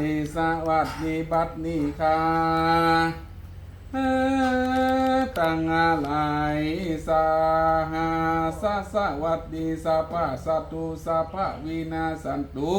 นิสวัสดีบัดนี้ค่ะตั้งอะไรสาหาสะสวัสดีสัพพะสัตุสัพพะวินาสันตุ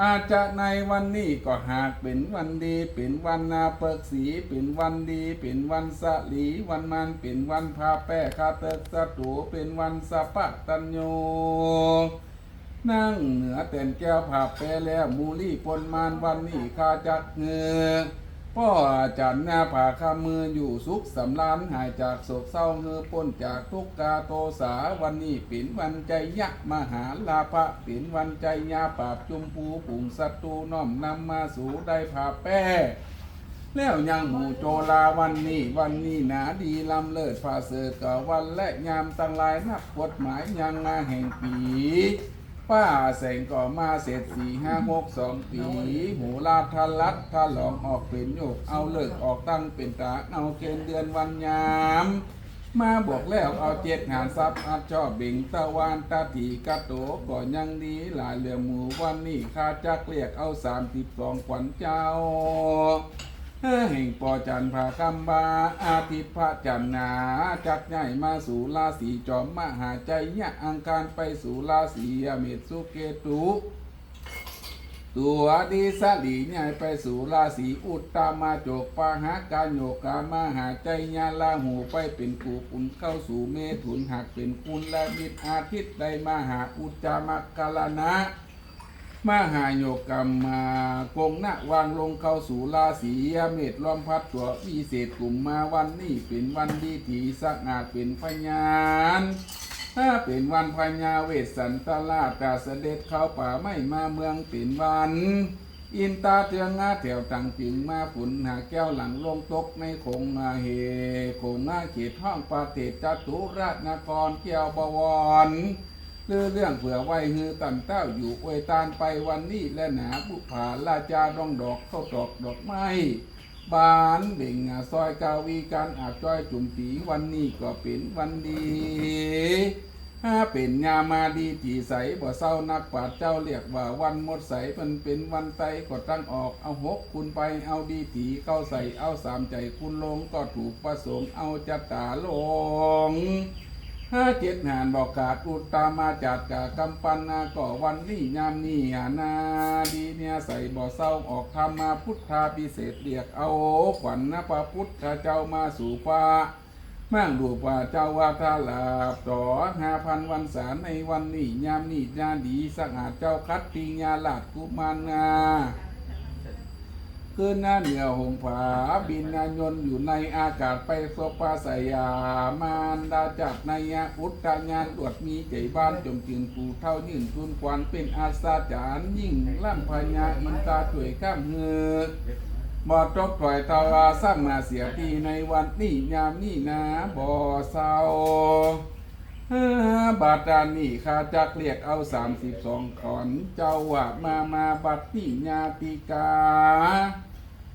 อาจจะในวันนี้ก็หากเป็นวันดี เป็นวันนาเปิกสี เป็นวันดี เป็นวันสะหลี วันมันเป็นวันพาแป้คาเตสตูเป็นวันสัพพะตัญโย นั่งเหนือเต็นแก้วผับไปแล้วมูลี่ปนมานวันนี้ข้าจักเงือพ่ออาจารย์หน้าผาข้ามืออยู่สุขสำรานหายจากโศกเศร้าเงือพ้นจากทุกกาโตสาวันนี้เป็นวันใจยะมหาลาภะเป็นวันใจยาปราบจุมปูผุงศัตรูน้อมนำมาสู่ได้ผาแป้แล้วยังหมู่โจลาวันนี้วันนี้หนาดีลำเลิศฝ่าเสดกับวันและยามตั้งลายนับกฎหมายยังมาแห่งปี ป้าแสงก็มาเสร็จสี่ห้าหกสองปีหูลาทันลัดทันหลองออกเป็นโยกเอาเลิกออกตั้งเป็นตาเอาเกณฑ์เดือนวันยาม มาบอกแล้วเอาเจ็ดหานทรัพย์อัดชอบบิงตะวันตาถีกะโตก็ยังดีหลายเหลือหมูวันนี้ข้าจักเรียกเอาสามสิบสองขวัญเจ้า แห่งปอจันทร์พาคำบาอาทิตย์พระจันนาจักใหญ่มาสู่ราศีจอมมหาใจยะอังคารไปสู่ราศีอเมตสุเกตุตัวดีสลีใหญ่ไปสู่ราศีอุตตามาโจกปาหาการโยกามาหาใจญาลาหูไปเป็นกูปุนเข้าสู่เมถุนหักเป็นกุลและมิตรอาทิตย์ได้มาหาอุจจามกกาลนะ มหาโยกรรมมากงนะวางลงเข้าสู่ราศีเมษล้อมพัดตัววิเศษกลุ่มมาวันนี้เป็นวันดีที่สะอาดเป็นพยานถ้าเป็นวันพญาเวสสันตลาดกาเสด็จเข้าป่าไม่มาเมืองเป็นวัน อินตาเทืองงาแถวต่างจึงมาฝุ่นหาแก้วหลังลงตกในคงมาเฮคงงาเขตห้องปาเตจัตุราชนครเกี่ยวบวร เรื่องเรื่องเผื่อไว้ฮือตันเต้าอยู่อวยตานไปวันนี้และหนาบุผาลาจาดองดอกเข้าดอกดอกไม้บานเบ่งซอยกาวีการอาบจ้อยจุ่มตีวันนี้ก็เป็นวันดีถ้าเป็นยามาดีจีใสบ่เศร้านักปราดเจ้าเรียกว่าวันหมดใสมันเป็นวันไตก็ตั้งออกเอาหกคุณไปเอาดีตีเข้าใส่เอาสามใจคุณลงก็ถูกประสงค์เอาจัตตาลง ห้าเจ็ดหานบอกกาดอุตตามาจัดกะกำปันนาก็วันนี้ยามนี้หานาดีเนี่ยใส่บ่อเศร้าออกธรรมาพุทธาพิเศษเรียกเอาขวัญนะพระพุทธเจ้ามาสู่ฟ้ามั่งดูว่าเจ้าว่าทาลาบต่อห้าพันวันสารในวันนี้ยามนี้ยาดีสะอาดเจ้าคัดปิงยาลาดกุมารนา ขึ้นหน้าเหนือหงผาบินนายนอยู่ในอากาศไปสปาสยามานดาจับในยาอุตตญานตรวจมีใจบ้านจมจึงปูเท่ายื่นทุนควันเป็นอาสาจารยิ่งล่ำพญาอินตาช่วยข้ามเหือบอตกถอยตาวาสร้างมาเสียทีในวันนี้ยามนี้นะบ่อเศร้าบาทานี่ข้าจักเรียกเอาสามสิบสองขอน เจ้าว่ามามาบัดนี่ญาติกา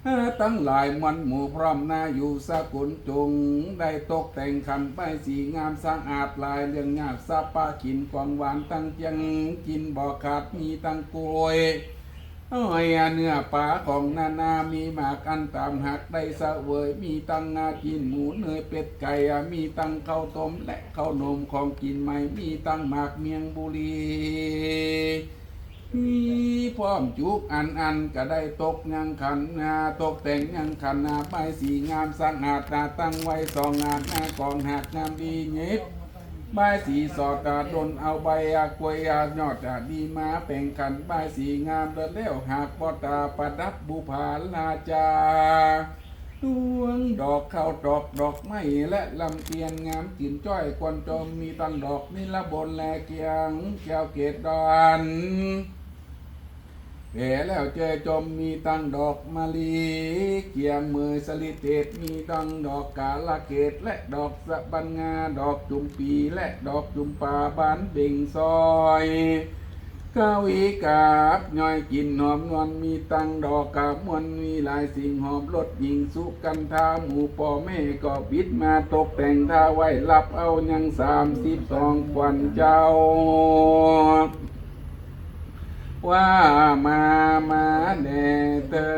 ห้าตั้งหลายมันหมู่พร้อมหน้าอยู่สกุลจง ได้ตกแต่งขันไปสีงามสะอาดลายเรื่องงาบซาปากินกวางหวานตั้งเจียงกินบ่อขาดมีตั้งกลวยอ้อยเนื้อปลาของนานา มีหมากอันตามหักได้สเสวยมีตังงากินหมูเนยเป็ดไก่อะมีตังข้าวต้มและข้าวนมของกินใหม่ มีตังหมากเมียงบุรี มีพร้อมจุกอันอันก็ได้ตกยังขันนาตกแต่งยังขันนาใบสีงามสงอาดตาตั้งไว้สองงานหน้ากองหักงามดีเงียบใบสีสอดตาดนเอาใบอากวยอายอดอาดีมาแป่งขันใบสีงามเดินเลี้ยวหากปอตาประดับบุภาลาจาดวงดอกข้าวดอกดอกไม้และลำเตียนงามกินจ้อยควันจมมีตั้งดอกนิลบนแลเกียงแก้วเกตดอน แผลแล้วเจอจมมีตั้งดอกมะลิเกียงมือสลิดเตดมีตั้งดอกกาลเกตและดอกสะบันงาดอกจุมปีและดอกจุมป่าบานเบ่งซอยกาวีกาบย่อยกินหอมนวลมีตั้งดอกกาบมวนมีหลายสิ่งหอมรสยิงสุกันทาหมูปอแม่ก็บิดมาตกแต่งท่าไว้รับเอายังสามสิบสองควันเจ้า ว่ามามาแน่เตอ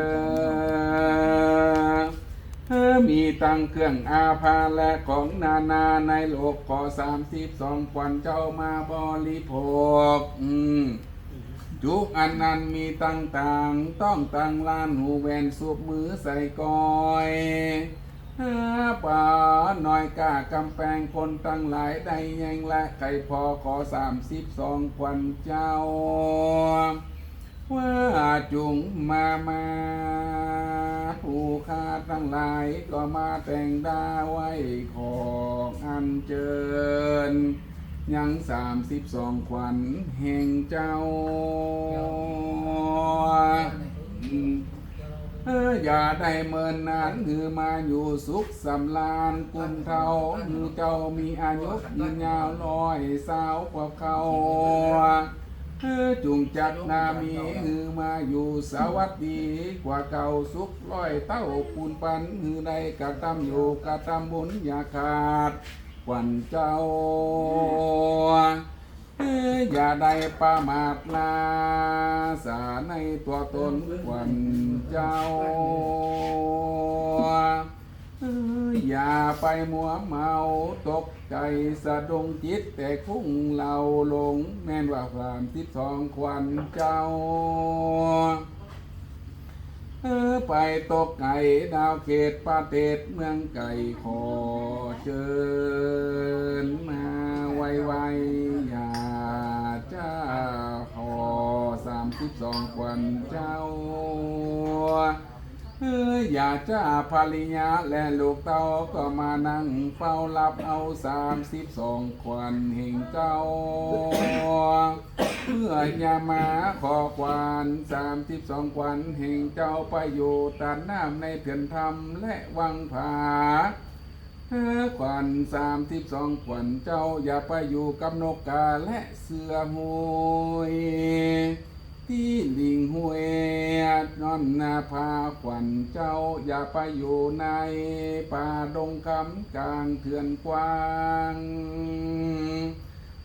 เออมีตังเครื่องอาภาและของนานาในโลกก่อสามสิบสองควันเจ้ามาบริโภคอืมทุกอันนั้นมีต่างต้องตังลานหูแวนสูบมือใส่กอย ป่าน้อยกล้ากำแพงคนตั้งหลายได้ยังและไข่พอขอสามสิบสองควันเจ้า ว่าจุงมามาผู้ค้าตั้งหลายก็มาแต่งดาไว้ของอันเจิญ ยังสามสิบสองขวัญแห่งเจ้า อืมเอออย่าได้เมินนานคือมาอยู่สุขสำลานกุมเทาคือเจ้ามีอายุยืนยาวร้อยสาวกว่าเขาเออจุงจักนามีคือมาอยู่สวัสดีกว่าเก่าสุขร้อยเต้าปูนปันคือใดกะตำอยู่กะตำบุญอย่าขาดวันเจ้า อย่าได้ประมาทลาสาในตัวตนควันเจ้า อย่าไปมัวเมาตกใจสะดงจิตแต่คุ้งเราลงแม่นว่าความทิศสองควันเจ้าไปตกไก่ดาวเขตประเทศเมืองไก่ขอเชิญมาไวๆ สองควันเจ้าเอออย่าจ้าภรรยาและลูกเต้าก็มานั่งเฝ้ารับเอาสามสิบสองควันแห่งเจ้า เพื่ออย่ามาขอควันสามสิบสองควันแห่งเจ้าไปอยู่ตันน้ำในเถื่อนธรรมและวังผาเออควันสามสิบสองควันเจ้าอย่าไปอยู่กับนกกาและเสือหวย ที่ลิงหวยนอนนาพาขวัญเจ้าอย่าไปอยู่ในป่าดงคำกลางเถื่อนกว้าง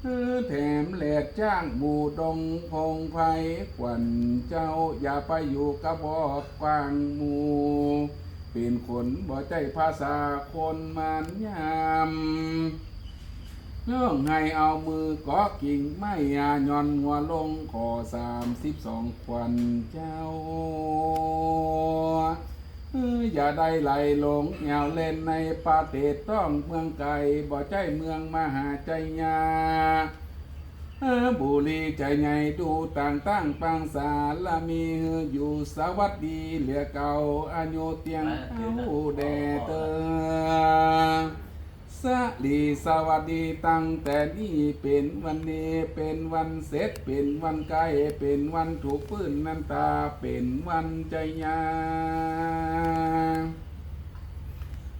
เออแถมแหลกจ้างหมู่ดงพงไพขวัญเจ้าอย่าไปอยู่กับบอกกวางหมู่เป็นคนบ่ใจภาษาคนมันยาม น้องให้เอามือเกาะกิ่งไม้ยาย่อนหัวลงขอสามสิบสองควันเจ้าเอออย่าได้ไหลหลงเหงาเล่นในประเทศต้องเมืองไก่บ่ใจเมืองมหาใจยาเออบุรีใจใหญ่ดูต่างตั้งปังสาละมีอยู่สวัสดีเหลือเก่าอายุเตียงเอาแดเตอ สลีสวัสดีตั้งแต่นี้เป็นวันนี้เป็นวันเสร็จเป็นวันไกลเป็นวันถูกปื้นน้ำตาเป็นวันใจยา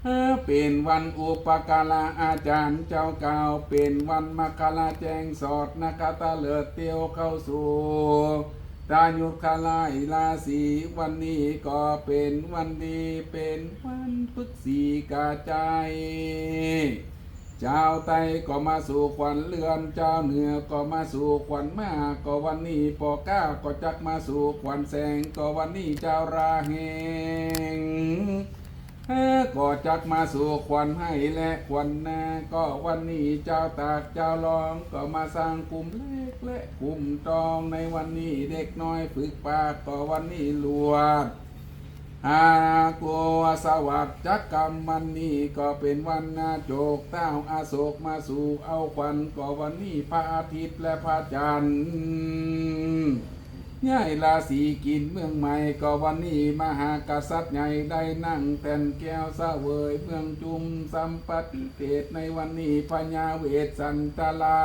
เออเป็นวันอุปการะอาจารย์เจ้าเก่าเป็นวันมกราแจงสอดนะคะตาเลิดเตียวเข้าสู่ ตายุคลายลาสีวันนี้ก็เป็นวันดีเป็นวันพฤกษีกาใจเจ้าไตก็มาสู่ขวัญเรือนเจ้าเหนือก็มาสู่ขวัญมาก็วันนี้ปอก้าก็จักมาสู่ขวัญแสงก็วันนี้เจ้าราเฮง เออก็จักมาสู่ควันให้และควันนาก็วันนี้เจ้าตากเจ้าลองก็มาสร้างกลุ่มเล็กและกลุ่มตองในวันนี้เด็กน้อยฝึกปากก็วันนี้ลวดหากลัวสวัสดิ์จักกรรมมันนี้ก็เป็นวันนาโจกเต้าอาโศกมาสู่เอาควันก็วันนี้พระอาทิตย์และพระจันทร์ ย่ายราศีกินเมืองใหม่ก็วันนี้มหากษัตริย์ใหญ่ได้นั่งแต่นแก้วสเสวยเมืองจุมสัมปติเตศในวันนี้พญาเวสสันตลา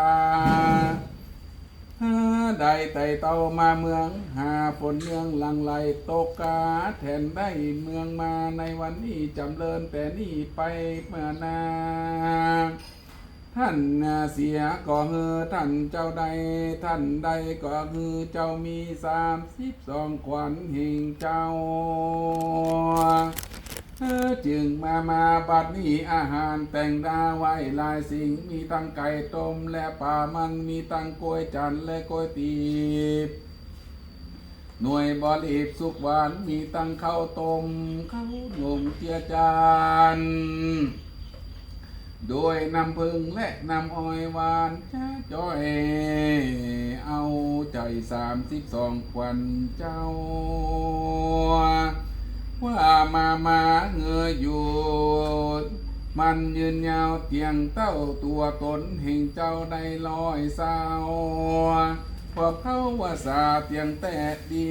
ได้ไต่เต่ามาเมือง หาฝนเมืองหลังไหลตกกาแทนได้เมืองมาในวันนี้จำเริญแต่นี่ไปเมื่อนาน ท่านเสียก็เฮอท่านเจ้าใด ท่านใดก็คือเจ้ามีสามสิบสองขวัญแห่งเจ้าเออจึงมามาบัดนี้อาหารแต่งดาไว้หลายสิ่งมีตั้งไก่ต้มและปลามันมีตั้งกล้วยจันและกล้วยตีบหน่วยบริบสุกหวานมีตั้งข้าวต้มข้าวหนุ่มเจียจาน โดยนำพึ่งและนำอ้อยหวานจ้าจ้อย เอาใจสามสิบสองควันเจ้า ว่ามามาเงยหยุดมันยืนยาวเตียงเต้าตัวตนแห่งเจ้าได้ลอยสาวพวกเขาว่าสาเตียงแต่ดี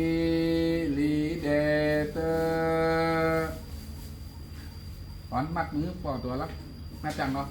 ลีเดเตอร์ตอนมัดมือปอตัวละ มาจังเนาะ